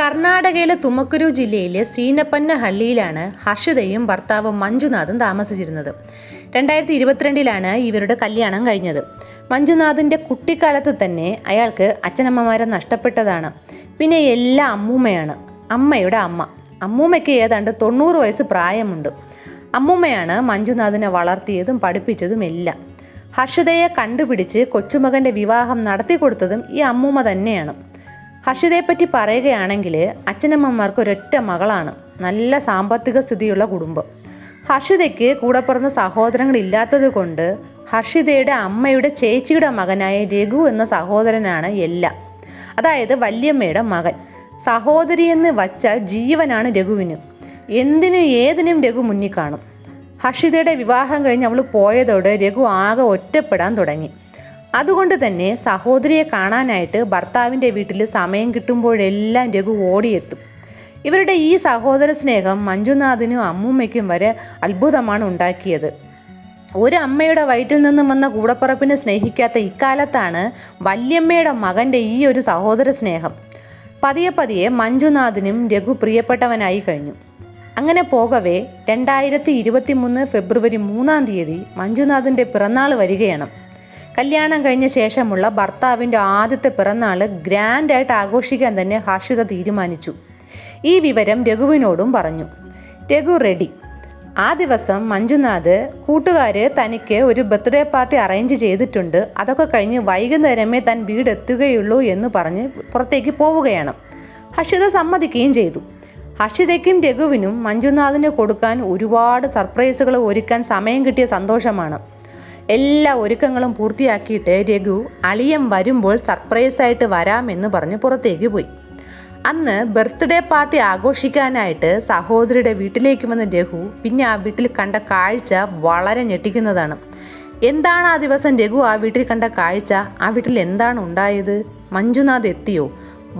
കർണാടകയിലെ തുമക്കുരു ജില്ലയിലെ സീനപ്പന്ന ഹള്ളിയിലാണ് ഹർഷിതയും ഭർത്താവും മഞ്ജുനാഥും താമസിച്ചിരുന്നത്. രണ്ടായിരത്തി ഇരുപത്തിരണ്ടിലാണ് ഇവരുടെ കല്യാണം കഴിഞ്ഞത്. മഞ്ജുനാഥിന്റെ കുട്ടിക്കാലത്ത് തന്നെ അയാൾക്ക് അച്ഛനമ്മമാരെ നഷ്ടപ്പെട്ടതാണ്. പിന്നെ എല്ലാ അമ്മൂമ്മയാണ്. അമ്മയുടെ അമ്മ. അമ്മൂമ്മയ്ക്ക് ഏതാണ്ട് തൊണ്ണൂറ് വയസ്സ് പ്രായമുണ്ട്. അമ്മൂമ്മയാണ് മഞ്ജുനാഥിനെ വളർത്തിയതും പഠിപ്പിച്ചതും എല്ലാം. ഹർഷിതയെ കണ്ടുപിടിച്ച് കൊച്ചുമകന്റെ വിവാഹം നടത്തി കൊടുത്തതും ഈ അമ്മൂമ്മ തന്നെയാണ്. ഹർഷിതയെപ്പറ്റി പറയുകയാണെങ്കിൽ അച്ഛനമ്മമാർക്ക് ഒരൊറ്റ മകളാണ്. നല്ല സാമ്പത്തിക സ്ഥിതിയുള്ള കുടുംബം. ഹർഷിതയ്ക്ക് കൂടെ പിറന്ന സഹോദരങ്ങളില്ലാത്തത് കൊണ്ട് ഹർഷിതയുടെ അമ്മയുടെ ചേച്ചിയുടെ മകനായ രഘു എന്ന സഹോദരനാണ് എല്ലാം. അതായത് വല്യമ്മയുടെ മകൻ. സഹോദരി എന്ന് വച്ചാൽ ജീവനാണ് രഘുവിന്. എന്തിനും ഏതിനും രഘു മുന്നിൽ കാണും. ഹർഷിതയുടെ വിവാഹം കഴിഞ്ഞ് അവൾ പോയതോടെ രഘു ആകെ ഒറ്റപ്പെടാൻ തുടങ്ങി. അതുകൊണ്ട് തന്നെ സഹോദരിയെ കാണാനായിട്ട് ഭർത്താവിന്റെ വീട്ടിൽ സമയം കിട്ടുമ്പോഴെല്ലാം രഘു ഓടിയെത്തും. ഇവരുടെ ഈ സഹോദര സ്നേഹം മഞ്ജുനാഥിനും അമ്മൂമ്മയ്ക്കും വരെ അത്ഭുതമാണ് ഉണ്ടാക്കിയത്. ഒരു അമ്മയുടെ വയറ്റിൽ നിന്നും വന്ന കൂടപ്പറപ്പിനെ സ്നേഹിക്കാത്ത ഇക്കാലത്താണ് വല്യമ്മയുടെ മകന്റെ ഈ ഒരു സഹോദര സ്നേഹം. പതിയെ പതിയെ മഞ്ജുനാഥിനും രഘു പ്രിയപ്പെട്ടവനായി കഴിഞ്ഞു. അങ്ങനെ പോകവേ രണ്ടായിരത്തി ഇരുപത്തി മൂന്ന് ഫെബ്രുവരി മൂന്നാം തീയതി മഞ്ജുനാഥിന്റെ പിറന്നാൾ വരികയാണ്. കല്യാണം കഴിഞ്ഞ ശേഷമുള്ള ഭർത്താവിന്റെ ആദ്യത്തെ പിറന്നാൾ ഗ്രാൻഡായിട്ട് ആഘോഷിക്കാൻ തന്നെ ഹർഷിത തീരുമാനിച്ചു. ഈ വിവരം രഘുവിനോടും പറഞ്ഞു. രഘു റെഡി ആ ദിവസം മഞ്ജുനാഥ് കൂട്ടുകാർ തനിക്ക് ഒരു ബർത്ത്ഡേ പാർട്ടി അറേഞ്ച് ചെയ്തിട്ടുണ്ട്. അതൊക്കെ കഴിഞ്ഞ് വൈകുന്നേരമേ താൻ വീടെത്തുകയുള്ളൂ എന്ന് പറഞ്ഞ് പുറത്തേക്ക് പോവുകയാണ്. ഹർഷിത സമ്മതിക്കുകയും ചെയ്തു. ഹർഷിതയ്ക്കും രഘുവിനും മഞ്ജുനാഥിന് കൊടുക്കാൻ ഒരുപാട് സർപ്രൈസുകൾ ഒരുക്കാൻ സമയം കിട്ടിയ സന്തോഷമാണ്. എല്ലാ ഒരുക്കങ്ങളും പൂർത്തിയാക്കിയിട്ട് രഘു അളിയൻ വരുമ്പോൾ സർപ്രൈസായിട്ട് വരാമെന്ന് പറഞ്ഞ് പുറത്തേക്ക് പോയി. അന്ന് ബർത്ത്ഡേ പാർട്ടി ആഘോഷിക്കാനായിട്ട് സഹോദരിയുടെ വീട്ടിലേക്ക് വന്ന രഘു പിന്നെ ആ വീട്ടിൽ കണ്ട കാഴ്ച വളരെ ഞെട്ടിക്കുന്നതാണ്. എന്താണ് ആ ദിവസം രഘു ആ വീട്ടിൽ കണ്ട കാഴ്ച? ആ വീട്ടിൽ എന്താണ് ഉണ്ടായത്? മഞ്ജുനാഥ് എത്തിയോ?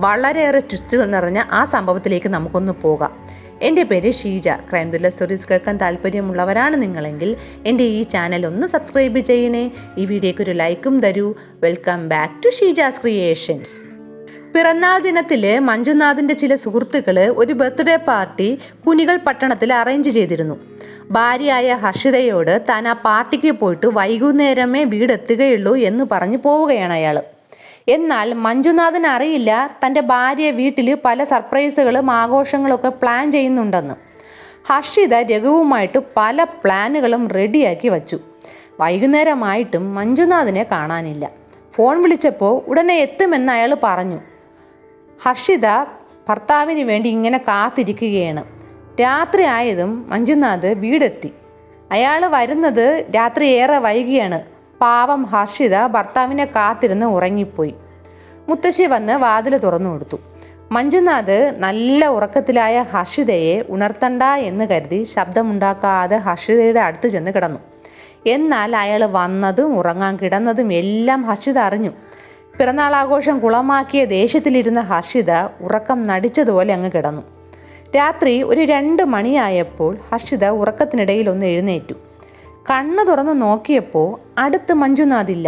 വളരെയേറെ ട്വിസ്റ്റുകൾ നിറഞ്ഞ ആ സംഭവത്തിലേക്ക് നമുക്കൊന്ന് പോകാം. എന്റെ പേര് ഷീജ. ക്രൈം ത്രില്ലർ സ്റ്റോറീസ് കേൾക്കാൻ താല്പര്യമുള്ളവരാണ് നിങ്ങളെങ്കിൽ എന്റെ ഈ ചാനൽ ഒന്ന് സബ്സ്ക്രൈബ് ചെയ്യണേ. ഈ വീഡിയോയ്ക്ക് ഒരു ലൈക്കും തരൂ. Welcome back to Sheeja's creations. പിറന്നാൾ ദിനത്തിൽ മഞ്ജുനാഥിന്റെ ചില സുഹൃത്തുക്കൾ ഒരു ബർത്ത്ഡേ പാർട്ടി കുനികൾ പട്ടണത്തിൽ അറേഞ്ച് ചെയ്തിരുന്നു. ഭാര്യയായ ഹർഷിതയോട് താൻ ആ പാർട്ടിക്ക് പോയിട്ട് വൈകുന്നേരമേ വീടെത്തുകയുള്ളൂ എന്ന് പറഞ്ഞു പോവുകയാണ് അയാൾ എന്നാൽ മഞ്ജുനാഥൻ അറിയില്ല തന്റെ ഭാര്യ വീട്ടിൽ പല സർപ്രൈസുകളും ആഘോഷങ്ങളൊക്കെ പ്ലാൻ ചെയ്യുന്നുണ്ടെന്ന്. ഹർഷിത രഘുവുമായിട്ട് പല പ്ലാനുകളും റെഡിയാക്കി വച്ചു. വൈകുന്നേരമായിട്ടും മഞ്ജുനാഥിനെ കാണാനില്ല. ഫോൺ വിളിച്ചപ്പോൾ ഉടനെ എത്തുമെന്ന് അയാൾ പറഞ്ഞു. ഹർഷിത ഭർത്താവിന് വേണ്ടി ഇങ്ങനെ കാത്തിരിക്കുകയാണ്. രാത്രി ആയതും മഞ്ജുനാഥ് വീടെത്തി. അയാൾ വരുന്നത് രാത്രി ഏറെ വൈകിയാണ്. പാവം ഹർഷിത ഭർത്താവിനെ കാത്തിരുന്ന് ഉറങ്ങിപ്പോയി. മുത്തശ്ശി വന്ന് വാതിൽ തുറന്നു കൊടുത്തു. മഞ്ജുനാഥ് നല്ല ഉറക്കത്തിലായ ഹർഷിതയെ ഉണർത്തണ്ട എന്ന് കരുതി ശബ്ദമുണ്ടാക്കാതെ ഹർഷിതയുടെ അടുത്ത് ചെന്ന് കിടന്നു. എന്നാൽ അയാൾ വന്നതും ഉറങ്ങാൻ കിടന്നതും എല്ലാം ഹർഷിത അറിഞ്ഞു. പിറന്നാളാഘോഷം കുളമാക്കിയ ദേഷ്യത്തിലിരുന്ന ഹർഷിത ഉറക്കം നടിച്ചതുപോലെ അങ്ങ് കിടന്നു. രാത്രി ഒരു രണ്ട് മണിയായപ്പോൾ ഹർഷിത ഉറക്കത്തിനിടയിൽ ഒന്ന് എഴുന്നേറ്റു. കണ്ണ് തുറന്ന് നോക്കിയപ്പോൾ അടുത്ത് മഞ്ജുനാഥില്ല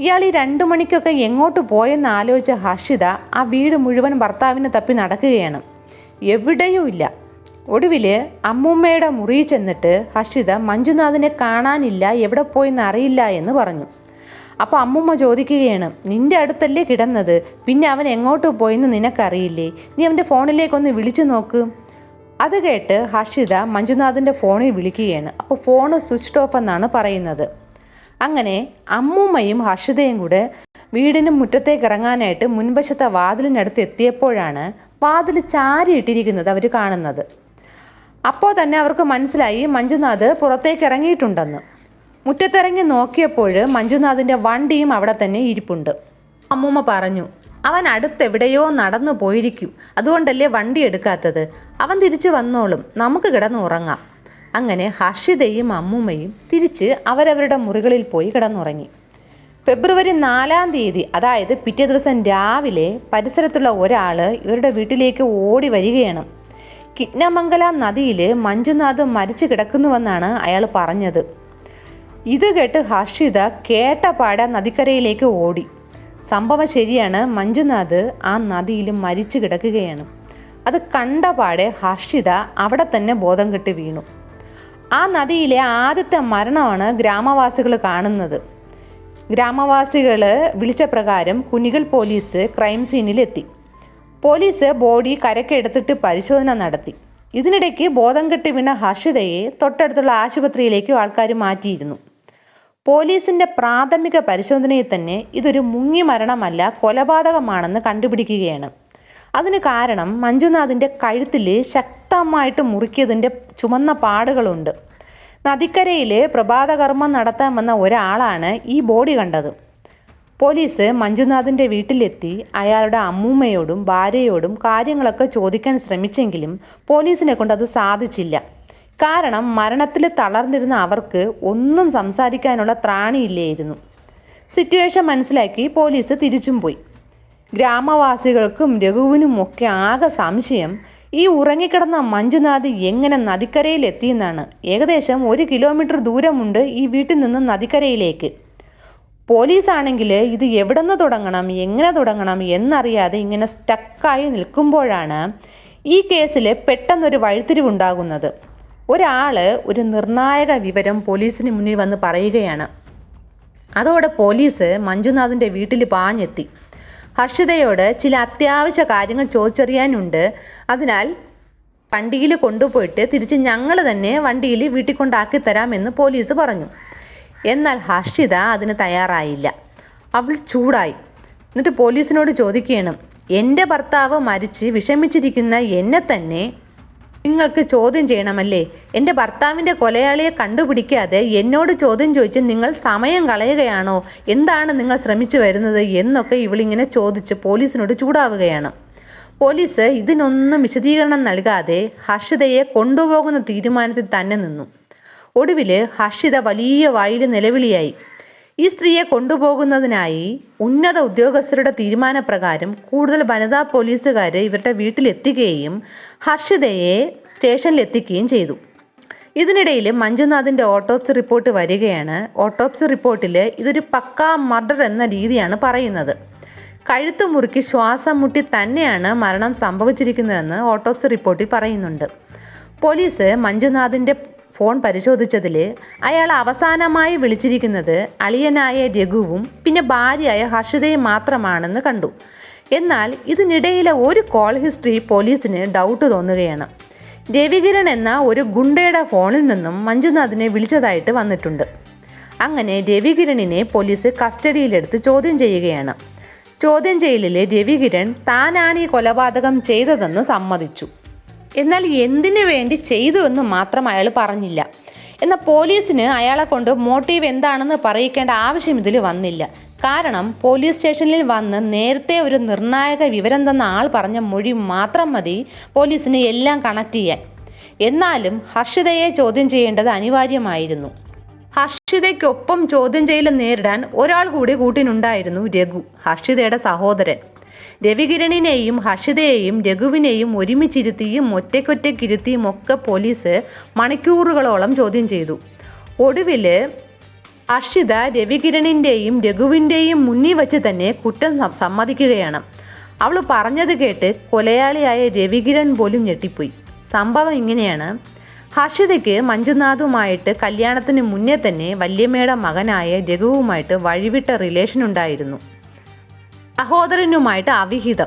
ഇയാൾ ഈ രണ്ടു മണിക്കൊക്കെ എങ്ങോട്ട് പോയെന്ന് ആലോചിച്ച ഹർഷിത ആ വീട് മുഴുവൻ ഭർത്താവിനെ തപ്പി നടക്കുകയാണ്. എവിടെയും ഇല്ല. ഒടുവിൽ അമ്മൂമ്മയുടെ മുറിയിൽ ചെന്നിട്ട് ഹർഷിത മഞ്ജുനാഥിനെ കാണാനില്ല എവിടെ പോയെന്ന് അറിയില്ല എന്ന് പറഞ്ഞു. അപ്പോൾ അമ്മൂമ്മ ചോദിക്കുകയാണ് നിന്റെ അടുത്തല്ലേ കിടന്നത്? പിന്നെ അവൻ എങ്ങോട്ട് പോയെന്ന് നിനക്കറിയില്ലേ? നീ അവന്റെ ഫോണിലേക്കൊന്ന് വിളിച്ചു നോക്ക്. അത് കേട്ട് ഹർഷിത മഞ്ജുനാഥിന്റെ ഫോണിൽ വിളിക്കുകയാണ്. അപ്പോൾ ഫോൺ സ്വിച്ച് ഓഫ് എന്നാണ് പറയുന്നത്. അങ്ങനെ അമ്മൂമ്മയും ഹർഷിതയും കൂടെ വീടിന് മുറ്റത്തേക്ക് ഇറങ്ങാനായിട്ട് മുൻവശത്തെ വാതിലിനടുത്ത് എത്തിയപ്പോഴാണ് വാതിൽ ചാരിയിട്ടിരിക്കുന്നത് അവർ കാണുന്നത്. അപ്പോൾ തന്നെ അവർക്ക് മനസ്സിലായി മഞ്ജുനാഥ് പുറത്തേക്ക് ഇറങ്ങിയിട്ടുണ്ടെന്ന്. മുറ്റത്തിറങ്ങി നോക്കിയപ്പോൾ മഞ്ജുനാഥിന്റെ വണ്ടിയും അവിടെ തന്നെ ഇരിപ്പുണ്ട്. അമ്മൂമ്മ പറഞ്ഞു അവൻ അടുത്തെവിടെയോ നടന്നു പോയിരിക്കും. അതുകൊണ്ടല്ലേ വണ്ടി എടുക്കാത്തത്? അവൻ തിരിച്ചു വന്നോളും. നമുക്ക് കിടന്നുറങ്ങാം അങ്ങനെ ഹർഷിതയും അമ്മൂമ്മയും തിരിച്ച് അവരവരുടെ മുറികളിൽ പോയി കിടന്നുറങ്ങി. ഫെബ്രുവരി നാലാം തീയതി അതായത് പിറ്റേ ദിവസം രാവിലെ പരിസരത്തുള്ള ഒരാൾ ഇവരുടെ വീട്ടിലേക്ക് ഓടി വരികയാണ്. കിഡ്നമംഗല നദിയിൽ മഞ്ജുനാഥ് മരിച്ചു കിടക്കുന്നുവെന്നാണ് അയാൾ പറഞ്ഞത്. ഇത് കേട്ട് ഹർഷിത കേട്ട പാടെ നദിക്കരയിലേക്ക് ഓടി. സംഭവം ശരിയാണ്. മഞ്ജുനാഥ് ആ നദിയിൽ മരിച്ചു കിടക്കുകയാണ്. അത് കണ്ടപാടെ ഹർഷിത അവിടെ തന്നെ ബോധം കെട്ട് വീണു. ആ നദിയിലെ ആദ്യത്തെ മരണമാണ് ഗ്രാമവാസികൾ കാണുന്നത്. ഗ്രാമവാസികൾ വിളിച്ച പ്രകാരം കുനികൾ പോലീസ് ക്രൈം സീനിലെത്തി. പോലീസ് ബോഡി കരക്കെടുത്തിട്ട് പരിശോധന നടത്തി. ഇതിനിടയ്ക്ക് ബോധം കെട്ട് വീണ ഹർഷിതയെ തൊട്ടടുത്തുള്ള ആശുപത്രിയിലേക്ക് ആൾക്കാർ മാറ്റിയിരുന്നു. പോലീസിന്റെ പ്രാഥമിക പരിശോധനയിൽ തന്നെ ഇതൊരു മുങ്ങി മരണമല്ല കൊലപാതകമാണെന്ന് കണ്ടുപിടിക്കുകയാണ്. അതിന് കാരണം മഞ്ജുനാഥിന്റെ കഴുത്തിൽ ശക്തമായിട്ട് മുറുക്കിയതിന്റെ ചുമന്ന പാടുകളുണ്ട്. നദിക്കരയിൽ പ്രഭാതകർമ്മം നടത്താൻ വന്ന ഒരാളാണ് ഈ ബോഡി കണ്ടത്. പോലീസ് മഞ്ജുനാഥിന്റെ വീട്ടിലെത്തി അയാളുടെ അമ്മൂമ്മയോടും ഭാര്യയോടും കാര്യങ്ങളൊക്കെ ചോദിക്കാൻ ശ്രമിച്ചെങ്കിലും പോലീസിനെ കൊണ്ട് അത് സാധിച്ചില്ല. കാരണം മരണത്തിൽ തളർന്നിരുന്ന അവർക്ക് ഒന്നും സംസാരിക്കാനുള്ള ത്രാണിയില്ലായിരുന്നു സിറ്റുവേഷൻ മനസ്സിലാക്കി പോലീസ് തിരിച്ചും പോയി. ഗ്രാമവാസികൾക്കും രഘുവിനും ഒക്കെ ആകെ സംശയം ഈ ഉറങ്ങിക്കിടന്ന മഞ്ജുനാഥ് എങ്ങനെ നദിക്കരയിലെത്തിയെന്നാണ്. ഏകദേശം ഒരു കിലോമീറ്റർ ദൂരമുണ്ട് ഈ വീട്ടിൽ നിന്നും നദിക്കരയിലേക്ക്. പോലീസാണെങ്കിൽ ഇത് എവിടെ നിന്ന് തുടങ്ങണം എങ്ങനെ തുടങ്ങണം എന്നറിയാതെ ഇങ്ങനെ സ്റ്റക്കായി നിൽക്കുമ്പോഴാണ് ഈ കേസിൽ പെട്ടെന്നൊരു വഴിത്തിരിവുണ്ടാകുന്നത്. ഒരാൾ ഒരു നിർണായക വിവരം പോലീസിന് മുന്നിൽ വന്ന് പറയുകയാണ്. അതോടെ പോലീസ് മഞ്ജുനാഥിന്റെ വീട്ടിൽ പാഞ്ഞെത്തി. ഹർഷിതയോട് ചില അത്യാവശ്യ കാര്യങ്ങൾ ചോദിച്ചറിയാനുണ്ട്. അതിനാൽ വണ്ടിയിൽ കൊണ്ടുപോയിട്ട് തിരിച്ച് ഞങ്ങൾ തന്നെ വണ്ടിയിൽ വീട്ടിൽ കൊണ്ടാക്കി തരാമെന്ന് പോലീസ് പറഞ്ഞു. എന്നാൽ ഹർഷിത അതിന് തയ്യാറായില്ല. അവൾ ചൂടായി. എന്നിട്ട് പോലീസിനോട് ചോദിക്കുകയാണ്. എന്റെ ഭർത്താവ് മരിച്ച് വിഷമിച്ചിരിക്കുന്ന എന്നെ തന്നെ നിങ്ങൾക്ക് ചോദ്യം ചെയ്യണമല്ലേ? എന്റെ ഭർത്താവിന്റെ കൊലയാളിയെ കണ്ടുപിടിക്കാതെ എന്നോട് ചോദ്യം ചോദിച്ച് നിങ്ങൾ സമയം കളയുകയാണോ? എന്താണ് നിങ്ങൾ ശ്രമിച്ചു വരുന്നത് എന്നൊക്കെ ഇവളിങ്ങനെ ചോദിച്ച് പോലീസിനോട് ചൂടാവുകയാണ്. പോലീസ് ഇതിനൊന്നും വിശദീകരണം നൽകാതെ ഹർഷിതയെ കൊണ്ടുപോകുന്ന തീരുമാനത്തിൽ തന്നെ നിന്നു. ഒടുവിൽ ഹർഷിത വലിയ വായിൽ നിലവിളിയായി. ഈ സ്ത്രീയെ കൊണ്ടുപോകുന്നതിനായി ഉന്നത ഉദ്യോഗസ്ഥരുടെ തീരുമാനപ്രകാരം കൂടുതൽ വനിതാ പോലീസുകാർ ഇവരുടെ വീട്ടിലെത്തിക്കുകയും ഹർഷിതയെ സ്റ്റേഷനിലെത്തിക്കുകയും ചെയ്തു. ഇതിനിടയിൽ മഞ്ജുനാഥിന്റെ ഓട്ടോപ്സി റിപ്പോർട്ട് വരികയാണ്. ഓട്ടോപ്സി റിപ്പോർട്ടിൽ ഇതൊരു പക്കാ മർഡർ എന്ന രീതിയാണ് പറയുന്നത്. കഴുത്ത് മുറുക്കി ശ്വാസം മുട്ടി തന്നെയാണ് മരണം സംഭവിച്ചിരിക്കുന്നതെന്ന് ഓട്ടോപ്സി റിപ്പോർട്ടിൽ പറയുന്നുണ്ട്. പോലീസ് മഞ്ജുനാഥിന്റെ ഫോൺ പരിശോധിച്ചതിൽ അയാൾ അവസാനമായി വിളിച്ചിരിക്കുന്നത് അളിയനായ രഘുവും പിന്നെ ഭാര്യയായ ഹർഷിതയും മാത്രമാണെന്ന് കണ്ടു. എന്നാൽ ഇതിനിടയിലെ ഒരു കോൾ ഹിസ്റ്ററി പോലീസിന് ഡൗട്ട് തോന്നുകയാണ്. രവികിരൺ എന്ന ഒരു ഗുണ്ടയുടെ ഫോണിൽ നിന്നും മഞ്ജുനാഥിനെ വിളിച്ചതായിട്ട് വന്നിട്ടുണ്ട്. അങ്ങനെ രവികിരണിനെ പോലീസ് കസ്റ്റഡിയിലെടുത്ത് ചോദ്യം ചെയ്യുകയാണ്. ചോദ്യം ചെയ്യലിൽ രവികിരൺ താനാണ് ഈ കൊലപാതകം ചെയ്തതെന്ന് സമ്മതിച്ചു. എന്നാൽ എന്തിനു വേണ്ടി ചെയ്തു എന്ന് മാത്രം അയാൾ പറഞ്ഞില്ല. എന്നാൽ പോലീസിന് അയാളെ കൊണ്ട് മോട്ടീവ് എന്താണെന്ന് പറയിക്കേണ്ട ആവശ്യം ഇതിൽ വന്നില്ല. കാരണം പോലീസ് സ്റ്റേഷനിൽ വന്ന് നേരത്തെ ഒരു നിർണായക വിവരം തന്ന ആൾ പറഞ്ഞ മൊഴി മാത്രം മതി പോലീസിന് എല്ലാം കണക്ട് ചെയ്യാൻ. എന്നാലും ഹർഷിതയെ ചോദ്യം ചെയ്യേണ്ടത് അനിവാര്യമായിരുന്നു. ഹർഷിതയ്ക്കൊപ്പം ചോദ്യം ചെയ്യൽ നേരിടാൻ ഒരാൾ കൂടി കൂട്ടിനുണ്ടായിരുന്നു രഘു ഹർഷിതയുടെ സഹോദരൻ. രവികിരണിനെയും ഹർഷിതയെയും രഘുവിനെയും ഒരുമിച്ചിരുത്തിയും ഒറ്റയ്ക്കൊറ്റയ്ക്കിരുത്തിയും ഒക്കെ പോലീസ് മണിക്കൂറുകളോളം ചോദ്യം ചെയ്തു. ഒടുവിൽ ഹർഷിത രവികിരണിന്റെയും രഘുവിന്റെയും മുന്നിൽ വച്ച് തന്നെ കുറ്റം സമ്മതിക്കുകയാണ്. അവൾ പറഞ്ഞത് കേട്ട് കൊലയാളിയായ രവികിരൺ പോലും ഞെട്ടിപ്പോയി. സംഭവം ഇങ്ങനെയാണ്. ഹർഷിതയ്ക്ക് മഞ്ജുനാഥുമായിട്ട് കല്യാണത്തിന് മുന്നേ തന്നെ വല്യമ്മയുടെ മകനായ രഘുവുമായിട്ട് വഴിവിട്ട റിലേഷൻ ഉണ്ടായിരുന്നു. സഹോദരനുമായിട്ട് അവിഹിതം.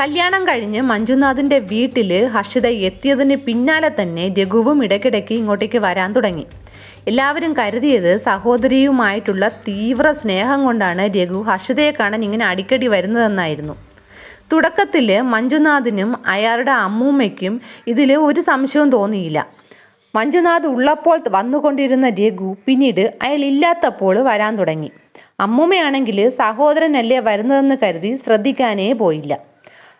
കല്യാണം കഴിഞ്ഞ് മഞ്ജുനാഥിന്റെ വീട്ടിൽ ഹർഷിത എത്തിയതിന് പിന്നാലെ തന്നെ രഘുവും ഇടയ്ക്കിടയ്ക്ക് ഇങ്ങോട്ടേക്ക് വരാൻ തുടങ്ങി. എല്ലാവരും കരുതിയത് സഹോദരിയുമായിട്ടുള്ള തീവ്ര സ്നേഹം കൊണ്ടാണ് രഘു ഹർഷിതയെ കാണാൻ ഇങ്ങനെ അടിക്കടി വരുന്നതെന്നായിരുന്നു. തുടക്കത്തിൽ മഞ്ജുനാഥിനും അയാളുടെ അമ്മൂമ്മയ്ക്കും ഇതിൽ ഒരു സംശയവും തോന്നിയില്ല. മഞ്ജുനാഥ് ഉള്ളപ്പോൾ വന്നുകൊണ്ടിരുന്ന രഘു പിന്നീട് അയാൾ ഇല്ലാത്തപ്പോൾ വരാൻ തുടങ്ങി. അമ്മൂമ്മയാണെങ്കിൽ സഹോദരനല്ലേ വരുന്നതെന്ന് കരുതി ശ്രദ്ധിക്കാനേ പോയില്ല.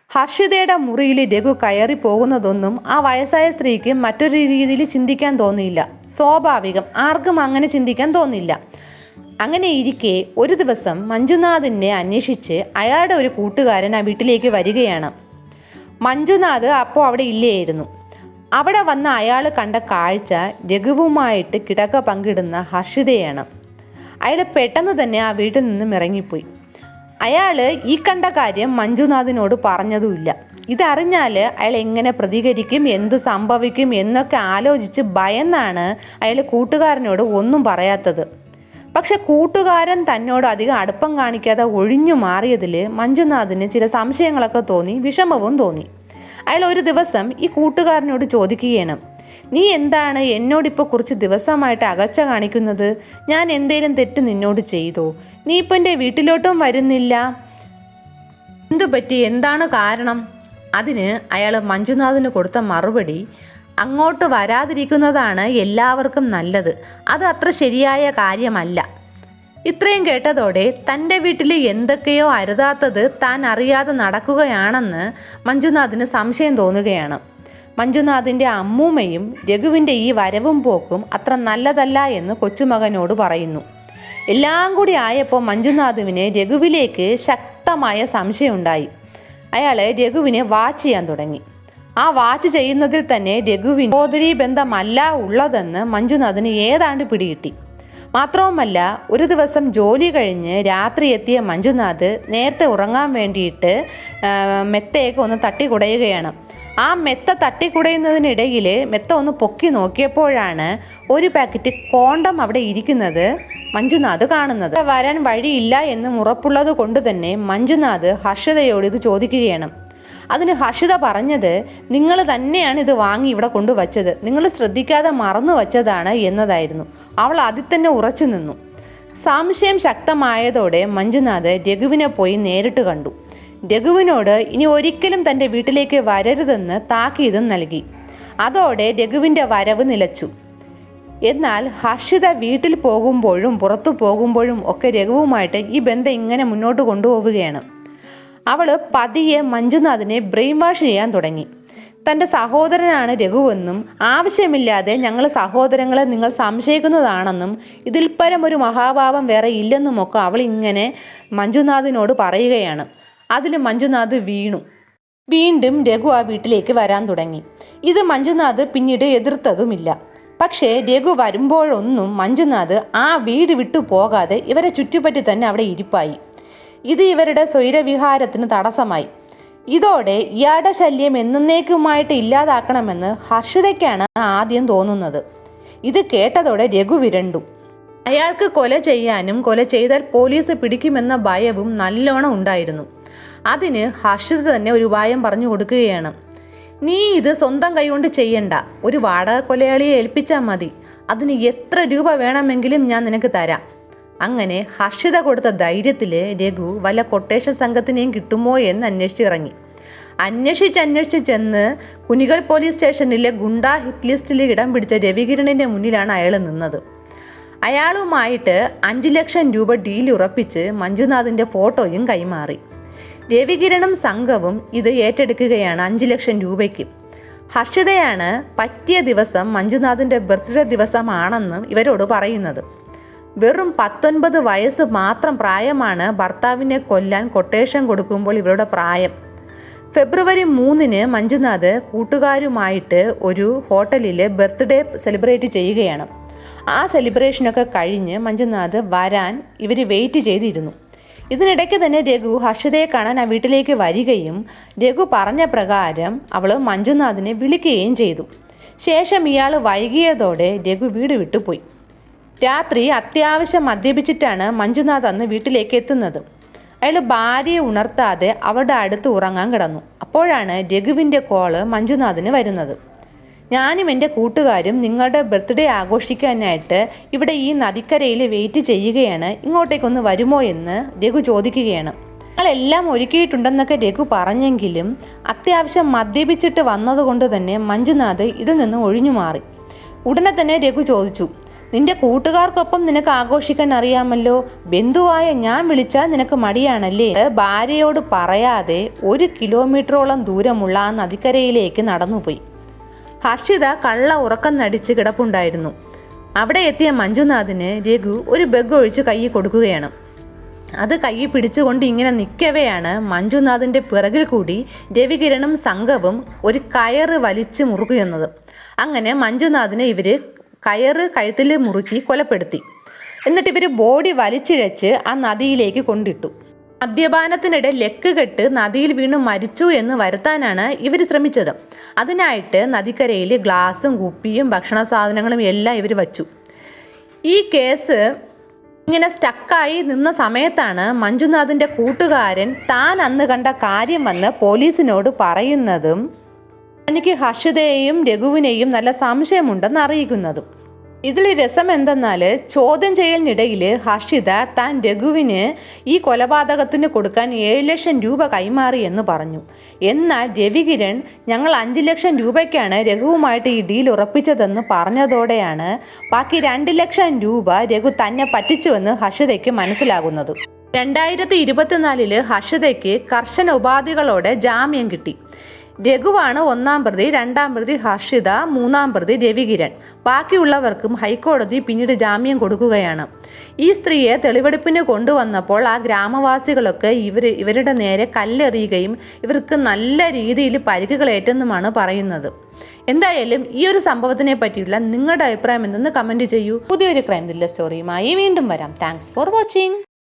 ഹർഷിതയുടെ മുറിയിൽ രഘു കയറി പോകുന്നതൊന്നും ആ വയസ്സായ സ്ത്രീക്ക് മറ്റൊരു രീതിയിൽ ചിന്തിക്കാൻ തോന്നിയില്ല. സ്വാഭാവികം ആർക്കും അങ്ങനെ ചിന്തിക്കാൻ തോന്നിയില്ല. അങ്ങനെ ഇരിക്കെ ഒരു ദിവസം മഞ്ജുനാഥിനെ അന്വേഷിച്ച് അയാളുടെ ഒരു കൂട്ടുകാരൻ ആ വീട്ടിലേക്ക് വരികയാണ്. മഞ്ജുനാഥ് അപ്പോൾ അവിടെ ഇല്ലായിരുന്നു. അവിടെ വന്ന അയാൾ കണ്ട കാഴ്ച രഘുവുമായിട്ട് കിടക്ക പങ്കിടുന്ന ഹർഷിതയാണ്. അയാൾ പെട്ടെന്ന് തന്നെ ആ വീട്ടിൽ നിന്നും ഇറങ്ങിപ്പോയി. അയാൾ ഈ കണ്ട കാര്യം മഞ്ജുനാഥിനോട് പറഞ്ഞതുമില്ല. ഇതറിഞ്ഞാൽ അയാൾ എങ്ങനെ പ്രതികരിക്കും എന്ത് സംഭവിക്കും എന്നൊക്കെ ആലോചിച്ച് ഭയന്നാണ് അയാൾ കൂട്ടുകാരനോട് ഒന്നും പറയാത്തത്. പക്ഷെ കൂട്ടുകാരൻ തന്നോട് അധികം അടുപ്പം കാണിക്കാതെ ഒഴിഞ്ഞു മാറിയതിൽ മഞ്ജുനാഥിന് ചില സംശയങ്ങളൊക്കെ തോന്നി വിഷമവും തോന്നി. അയാൾ ഒരു ദിവസം ഈ കൂട്ടുകാരനോട് ചോദിക്കുകയാണ് നീ എന്താണ് എന്നോടിപ്പോൾ കുറച്ച് ദിവസമായിട്ട് അകച്ച കാണിക്കുന്നത്? ഞാൻ എന്തേലും തെറ്റ് നിന്നോട് ചെയ്തോ? നീ ഇപ്പം എന്റെ വീട്ടിലോട്ടും വരുന്നില്ല. എന്തു പറ്റി? എന്താണ് കാരണം? അതിന് അയാൾ മഞ്ജുനാഥിന് കൊടുത്ത മറുപടി അങ്ങോട്ട് വരാതിരിക്കുന്നതാണ് എല്ലാവർക്കും നല്ലത്. അത് അത്ര ശരിയായ കാര്യമല്ല. ഇത്രയും കേട്ടതോടെ തന്റെ വീട്ടിൽ എന്തൊക്കെയോ അരുതാത്തത് താൻ അറിയാതെ നടക്കുകയാണെന്ന് മഞ്ജുനാഥിന് സംശയം തോന്നുകയാണ്. മഞ്ജുനാഥിന്റെ അമ്മൂമ്മയും രഘുവിന്റെ ഈ വരവും പോക്കും അത്ര നല്ലതല്ല എന്ന് കൊച്ചുമകനോട് പറയുന്നു. എല്ലാം കൂടി ആയപ്പോൾ മഞ്ജുനാഥുവിന് രഘുവിലേക്ക് ശക്തമായ സംശയമുണ്ടായി. അയാൾ രഘുവിനെ വാച്ച് ചെയ്യാൻ തുടങ്ങി. ആ വാച്ച് ചെയ്യുന്നതിൽ തന്നെ രഘുവിന് സഹോദരീ ബന്ധമല്ല ഉള്ളതെന്ന് മഞ്ജുനാഥിന് ഏതാണ്ട് പിടികിട്ടി. മാത്രവുമല്ല ഒരു ദിവസം ജോലി കഴിഞ്ഞ് രാത്രി എത്തിയ മഞ്ജുനാഥ് നേരത്തെ ഉറങ്ങാൻ വേണ്ടിയിട്ട് മെത്തയൊക്കെ ഒന്ന് തട്ടിക്കുടയുകയാണ് ആ മെത്ത തട്ടിക്കുടയുന്നതിനിടയിൽ മെത്ത ഒന്ന് പൊക്കി നോക്കിയപ്പോഴാണ് ഒരു പാക്കറ്റ് കോണ്ടം അവിടെ ഇരിക്കുന്നത് മഞ്ജുനാഥ് കാണുന്നത്. വരാൻ വഴിയില്ല എന്ന് ഉറപ്പുള്ളത് കൊണ്ട് തന്നെ മഞ്ജുനാഥ് ഹർഷിതയോട് ഇത് ചോദിക്കുകയാണ്. അതിന് ഹർഷിത പറഞ്ഞത് നിങ്ങൾ തന്നെയാണ് ഇത് വാങ്ങി ഇവിടെ കൊണ്ടുവച്ചത്. നിങ്ങൾ ശ്രദ്ധിക്കാതെ മറന്നു വച്ചതാണ് എന്നതായിരുന്നു. അവൾ അതിൽ തന്നെ ഉറച്ചു നിന്നു. സംശയം ശക്തമായതോടെ മഞ്ജുനാഥ് രഘുവിനെ പോയി നേരിട്ട് കണ്ടു. രഘുവിനോട് ഇനി ഒരിക്കലും തന്റെ വീട്ടിലേക്ക് വരരുതെന്ന് താക്കീതും നൽകി. അതോടെ രഘുവിന്റെ വരവ് നിലച്ചു. എന്നാൽ ഹർഷിത വീട്ടിൽ പോകുമ്പോഴും പുറത്തു പോകുമ്പോഴും ഒക്കെ രഘുവുമായിട്ട് ഈ ബന്ധം ഇങ്ങനെ മുന്നോട്ട് കൊണ്ടുപോവുകയാണ്. അവൾ പതിയെ മഞ്ജുനാഥിനെ ബ്രെയിൻ വാഷ് ചെയ്യാൻ തുടങ്ങി. തന്റെ സഹോദരനാണ് രഘുവെന്നും ആവശ്യമില്ലാതെ ഞങ്ങൾ സഹോദരങ്ങളെ നിങ്ങൾ സംശയിക്കുന്നതാണെന്നും ഇതിൽപ്പരം പരം ഒരു മഹാഭാവം വേറെ ഇല്ലെന്നുമൊക്കെ അവൾ ഇങ്ങനെ മഞ്ജുനാഥിനോട് പറയുകയാണ്. അതിൽ മഞ്ജുനാഥ് വീണു. വീണ്ടും രഘു ആ വീട്ടിലേക്ക് വരാൻ തുടങ്ങി. ഇത് മഞ്ജുനാഥ് പിന്നീട് എതിർത്തതുമില്ല. പക്ഷേ രഘു വരുമ്പോഴൊന്നും മഞ്ജുനാഥ് ആ വീട് വിട്ടു പോകാതെ ഇവരെ ചുറ്റുപറ്റി തന്നെ അവിടെ ഇരിപ്പായി. ഇത് ഇവരുടെ സ്വൈരവിഹാരത്തിന് തടസ്സമായി. ഇതോടെ ഇയാളുടെ ശല്യം എന്നേക്കുമായിട്ട് ഇല്ലാതാക്കണമെന്ന് ഹർഷിതയ്ക്കാണ് ആദ്യം തോന്നുന്നത്. ഇത് കേട്ടതോടെ രഘു വിരണ്ടു. അയാൾക്ക് കൊല ചെയ്യാനും കൊല ചെയ്താൽ പോലീസ് പിടിക്കുമെന്ന ഭയവും നല്ലോണം ഉണ്ടായിരുന്നു. അതിന് ഹർഷിത് തന്നെ ഒരു ഉപായം പറഞ്ഞു കൊടുക്കുകയാണ്. നീ ഇത് സ്വന്തം കൈകൊണ്ട് ചെയ്യണ്ട. ഒരു വാടക കൊലയാളിയെ ഏൽപ്പിച്ചാൽ മതി. അതിന് എത്ര രൂപ വേണമെങ്കിലും ഞാൻ നിനക്ക് തരാം. അങ്ങനെ ഹർഷിത കൊടുത്ത ധൈര്യത്തിൽ രഘു വല്ല കൊട്ടേഷൻ സംഘത്തിനെയും കിട്ടുമോ എന്ന് അന്വേഷിച്ചിറങ്ങി. അന്വേഷിച്ച് അന്വേഷിച്ച് ചെന്ന് കുനികൾ പോലീസ് സ്റ്റേഷനിലെ ഗുണ്ടാ ഹിറ്റ് ലിസ്റ്റിൽ ഇടം പിടിച്ച രവികിരണിന്റെ മുന്നിലാണ് അയാൾ നിന്നത്. അയാളുമായിട്ട് അഞ്ച് ലക്ഷം രൂപ ഡീൽ ഉറപ്പിച്ച് മഞ്ജുനാഥിന്റെ ഫോട്ടോയും കൈമാറി. രവികിരണും സംഘവും ഇത് ഏറ്റെടുക്കുകയാണ് അഞ്ച് ലക്ഷം രൂപയ്ക്ക്. ഹർഷിതയാണ് പറ്റിയ ദിവസം മഞ്ജുനാഥിന്റെ ബർത്ത്ഡേ ദിവസമാണെന്നും ഇവരോട് പറയുന്നത്. വെറും പത്തൊൻപത് വയസ്സ് മാത്രം പ്രായമാണ് ഭർത്താവിനെ കൊല്ലാൻ കൊട്ടേഷൻ കൊടുക്കുമ്പോൾ ഇവരുടെ പ്രായം. ഫെബ്രുവരി മൂന്നിന് മഞ്ജുനാഥ് കൂട്ടുകാരുമായിട്ട് ഒരു ഹോട്ടലിൽ ബർത്ത്ഡേ സെലിബ്രേറ്റ് ചെയ്യുകയാണ്. ആ സെലിബ്രേഷനൊക്കെ കഴിഞ്ഞ് മഞ്ജുനാഥ് വരാൻ ഇവർ വെയിറ്റ് ചെയ്തിരുന്നു. ഇതിനിടയ്ക്ക് തന്നെ രഘു ഹർഷിതയെ കാണാൻ ആ വീട്ടിലേക്ക് വരികയും രഘു പറഞ്ഞ പ്രകാരം അവൾ മഞ്ജുനാഥിനെ വിളിക്കുകയും ചെയ്തു. ശേഷം ഇയാൾ വൈകിയതോടെ രഘു വീട് വിട്ടുപോയി രാത്രി അത്യാവശ്യം മദ്യപിച്ചിട്ടാണ് മഞ്ജുനാഥ് അന്ന് വീട്ടിലേക്ക് എത്തുന്നത്. അയാൾ ഭാര്യയെ ഉണർത്താതെ അവരുടെ അടുത്ത് ഉറങ്ങാൻ കിടന്നു. അപ്പോഴാണ് രഘുവിന്റെ കോൾ മഞ്ജുനാഥിന് വരുന്നത്. ഞാനും എന്റെ കൂട്ടുകാരും നിങ്ങളുടെ ബർത്ത്ഡേ ആഘോഷിക്കാനായിട്ട് ഇവിടെ ഈ നദിക്കരയിൽ വെയിറ്റ് ചെയ്യുകയാണ്. ഇങ്ങോട്ടേക്കൊന്ന് വരുമോ എന്ന് രഘു ചോദിക്കുകയാണ്. ഞങ്ങളെല്ലാം ഒരുക്കിയിട്ടുണ്ടെന്നൊക്കെ രഘു പറഞ്ഞെങ്കിലും അത്യാവശ്യം മദ്യപിച്ചിട്ട് വന്നതുകൊണ്ട് തന്നെ മഞ്ജുനാഥ് ഇതിൽ നിന്ന് ഒഴിഞ്ഞു മാറി. ഉടനെ തന്നെ രഘു ചോദിച്ചു നിന്റെ കൂട്ടുകാർക്കൊപ്പം നിനക്ക് ആഘോഷിക്കാൻ അറിയാമല്ലോ? ബന്ധുവായ ഞാൻ വിളിച്ചാൽ നിനക്ക് മടിയാണല്ലേ? ഭാര്യയോട് പറയാതെ ഒരു കിലോമീറ്ററോളം ദൂരമുള്ള ആ നദിക്കരയിലേക്ക് നടന്നുപോയി. ഹർഷിത കള്ള ഉറക്കം നടിച്ച് കിടപ്പുണ്ടായിരുന്നു. അവിടെ എത്തിയ മഞ്ജുനാഥിന് രഘു ഒരു ബെഗ് ഒഴിച്ച് കൈ കൊടുക്കുകയാണ്. അത് കൈ പിടിച്ചുകൊണ്ട് ഇങ്ങനെ നിൽക്കവെയാണ് മഞ്ജുനാഥിന്റെ പിറകിൽ കൂടി രവികിരണും സംഘവും ഒരു കയറ് വലിച്ച് മുറുകുന്നത്. അങ്ങനെ മഞ്ജുനാഥിനെ ഇവർ കയറ് കഴുത്തിൽ മുറുക്കി കൊലപ്പെടുത്തി. എന്നിട്ട് ഇവർ ബോഡി വലിച്ചിഴച്ച് ആ നദിയിലേക്ക് കൊണ്ടിട്ടു. മദ്യപാനത്തിനിടെ ലെക്ക് കെട്ട് നദിയിൽ വീണ് മരിച്ചു എന്ന് വരുത്താനാണ് ഇവർ ശ്രമിച്ചത്. അതിനായിട്ട് നദിക്കരയിൽ ഗ്ലാസും കുപ്പിയും ഭക്ഷണ സാധനങ്ങളും എല്ലാം ഇവർ വച്ചു. ഈ കേസ് ഇങ്ങനെ സ്റ്റക്കായി നിന്ന സമയത്താണ് മഞ്ജുനാഥിന്റെ കൂട്ടുകാരൻ താൻ അന്ന് കണ്ട കാര്യം വന്ന് പോലീസിനോട് പറയുന്നതും തനിക്ക് ഹർഷിതയെയും രഘുവിനെയും നല്ല സംശയമുണ്ടെന്ന് അറിയിക്കുന്നതും. ഇതിൽ രസം എന്തെന്നാൽ ചോദ്യം ചെയ്യലിനിടയിൽ ഹർഷിത താൻ രഘുവിന് ഈ കൊലപാതകത്തിന് കൊടുക്കാൻ ഏഴ് ലക്ഷം രൂപ കൈമാറി എന്ന് പറഞ്ഞു. എന്നാൽ രവികിരൺ ഞങ്ങൾ അഞ്ച് ലക്ഷം രൂപയ്ക്കാണ് രഘുവുമായിട്ട് ഈ ഡീൽ ഉറപ്പിച്ചതെന്ന് പറഞ്ഞതോടെയാണ് ബാക്കി രണ്ട് ലക്ഷം രൂപ രഘു തന്നെ പറ്റിച്ചുവെന്ന് ഹർഷിതയ്ക്ക് മനസ്സിലാകുന്നത്. രണ്ടായിരത്തി ഇരുപത്തിനാലിൽ ഹർഷിതയ്ക്ക് കർശന ഉപാധികളോടെ ജാമ്യം കിട്ടി. രഘുവാണ് ഒന്നാം പ്രതി രണ്ടാം പ്രതി ഹർഷിത മൂന്നാം പ്രതി രവികിരൺ. ബാക്കിയുള്ളവർക്കും ഹൈക്കോടതി പിന്നീട് ജാമ്യം കൊടുക്കുകയാണ്. ഈ സ്ത്രീയെ തെളിവെടുപ്പിന് കൊണ്ടുവന്നപ്പോൾ ആ ഗ്രാമവാസികളൊക്കെ ഇവർ ഇവരുടെ നേരെ കല്ലെറിയുകയും ഇവർക്ക് നല്ല രീതിയിൽ പരിക്കുകളേറ്റെന്നുമാണ് പറയുന്നത്. എന്തായാലും ഈ ഒരു സംഭവത്തിനെ പറ്റിയുള്ള നിങ്ങളുടെ അഭിപ്രായം എന്തെന്ന് കമന്റ് ചെയ്യൂ. പുതിയൊരു ക്രൈം ത്രില്ലർ സ്റ്റോറിയുമായി വീണ്ടും വരാം. Thanks for watching.